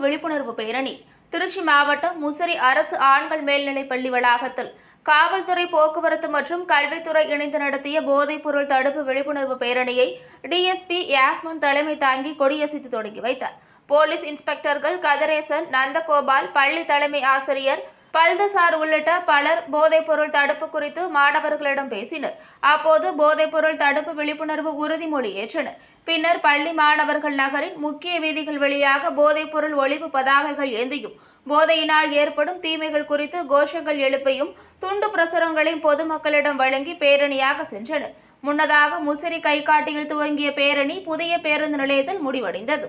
விழிப்புணர்வு பேரணி. திருச்சி மாவட்டம் முசிறி அரசு ஆண்கள் மேல்நிலைப் பள்ளி வளாகத்தில் காவல்துறை போக்குவரத்து மற்றும் கல்வித்துறை இணைந்து நடத்திய போதைப்பொருள் தடுப்பு விழிப்புணர்வு பேரணியை டிஎஸ்பி யாஸ்மன் தலைமை தாங்கி கொடியசைத்து தொடங்கி வைத்தார். போலீஸ் இன்ஸ்பெக்டர்கள் கதிரேசன் நந்தகோபால் பள்ளி தலைமை ஆசிரியர் பல்தசார் உள்ளிட்ட பலர் போதைப்பொருள் தடுப்பு குறித்து மாணவர்களிடம் பேசினர். அப்போது போதைப்பொருள் தடுப்பு விழிப்புணர்வு உறுதிமொழி ஏற்றனர். பின்னர் பள்ளி மாணவர்கள் நகரின் முக்கிய வீதிகள் வழியாக போதைப்பொருள் ஒழிப்பு பதாகைகள் ஏந்தியும் போதையினால் ஏற்படும் தீமைகள் குறித்து கோஷங்கள் எழுப்பையும் துண்டு பிரசுரங்களையும் பொதுமக்களிடம் வழங்கி பேரணியாக சென்றனர். முன்னதாக முசிறி கைகாட்டியில் துவங்கிய பேரணி புதிய பேருந்து நிலையத்தில் முடிவடைந்தது.